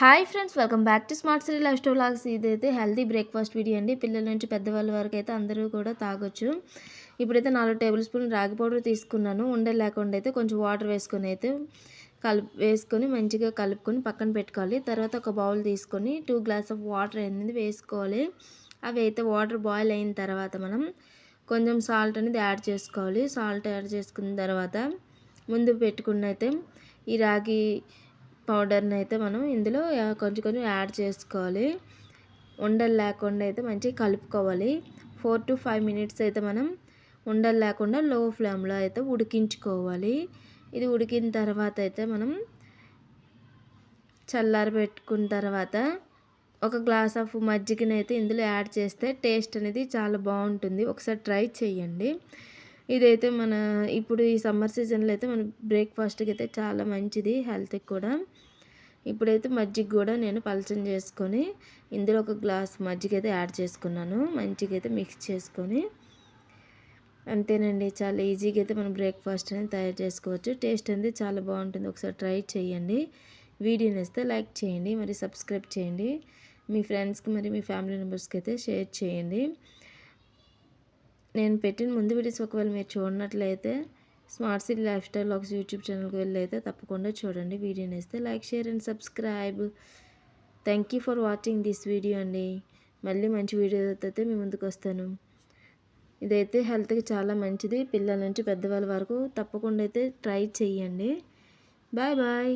Hi friends welcome back to smart city life style vlogs ఇదైతే healthy breakfast video అండి. పిల్లల నుంచి పెద్దవాళ్ళ వరకు అయితే అందరూ కూడా తాగొచ్చు. ఇప్పుడైతే నాలుగు టేబుల్ స్పూన్ రాగి పౌడర్ తీసుకున్నాను. ఉండే లేకుండా అయితే కొంచెం వాటర్ వేసుకొని అయితే కలుపు వేసుకొని మంచిగా కలుపుకొని పక్కన పెట్టుకోవాలి. తర్వాత ఒక బౌల్ తీసుకొని టూ గ్లాస్ ఆఫ్ వాటర్ అనేది వేసుకోవాలి. అవి అయితే వాటర్ బాయిల్ అయిన తర్వాత మనం కొంచెం సాల్ట్ అనేది యాడ్ చేసుకోవాలి. సాల్ట్ యాడ్ చేసుకున్న తర్వాత ముందు పెట్టుకున్న అయితే ఈ రాగి పౌడర్ని అయితే మనం ఇందులో కొంచెం కొంచెం యాడ్ చేసుకోవాలి. ఉండలు లేకుండా అయితే మంచిగా కలుపుకోవాలి. ఫోర్ టు ఫైవ్ మినిట్స్ అయితే మనం ఉండలు లేకుండా లో ఫ్లేమ్లో అయితే ఉడికించుకోవాలి. ఇది ఉడికిన తర్వాత అయితే మనం చల్లారి పెట్టుకున్న తర్వాత ఒక గ్లాస్ ఆఫ్ మజ్జిగని అయితే ఇందులో యాడ్ చేస్తే టేస్ట్ అనేది చాలా బాగుంటుంది. ఒకసారి ట్రై చేయండి. ఇదైతే మన ఇప్పుడు ఈ సమ్మర్ సీజన్లో అయితే మన బ్రేక్ఫాస్ట్కి అయితే చాలా మంచిది హెల్త్కి కూడా. ఇప్పుడైతే మజ్జిగ కూడా నేను పలచం చేసుకొని ఇందులో ఒక గ్లాస్ మజ్జిగ అయితే యాడ్ చేసుకున్నాను. మంచిగా అయితే మిక్స్ చేసుకొని. అంతేనండి చాలా ఈజీగా అయితే మనం బ్రేక్ఫాస్ట్ అనేది తయారు చేసుకోవచ్చు. టేస్ట్ అనేది చాలా బాగుంటుంది. ఒకసారి ట్రై చేయండి. వీడియోని ఇస్తే లైక్ చేయండి. మరి సబ్స్క్రైబ్ చేయండి. మీ ఫ్రెండ్స్కి మరి మీ ఫ్యామిలీ మెంబర్స్కి అయితే షేర్ చేయండి. నేను పెట్టిన ముందు వీడియోస్ ఒకవేళ మీరు చూడనట్లయితే స్మార్ట్ సిటీ లైఫ్ స్టైల్ ఒక యూట్యూబ్ ఛానల్కి వెళ్ళి అయితే తప్పకుండా చూడండి. వీడియోని ఇస్తే like share and subscribe. Thank you for watching this video అండి. మళ్ళీ మంచి వీడియో అయితే మీ ముందుకు వస్తాను. ఇదైతే హెల్త్కి చాలా మంచిది. పిల్లల నుంచి పెద్దవాళ్ళ వరకు తప్పకుండా అయితే ట్రై చేయండి బాయ్ బాయ్.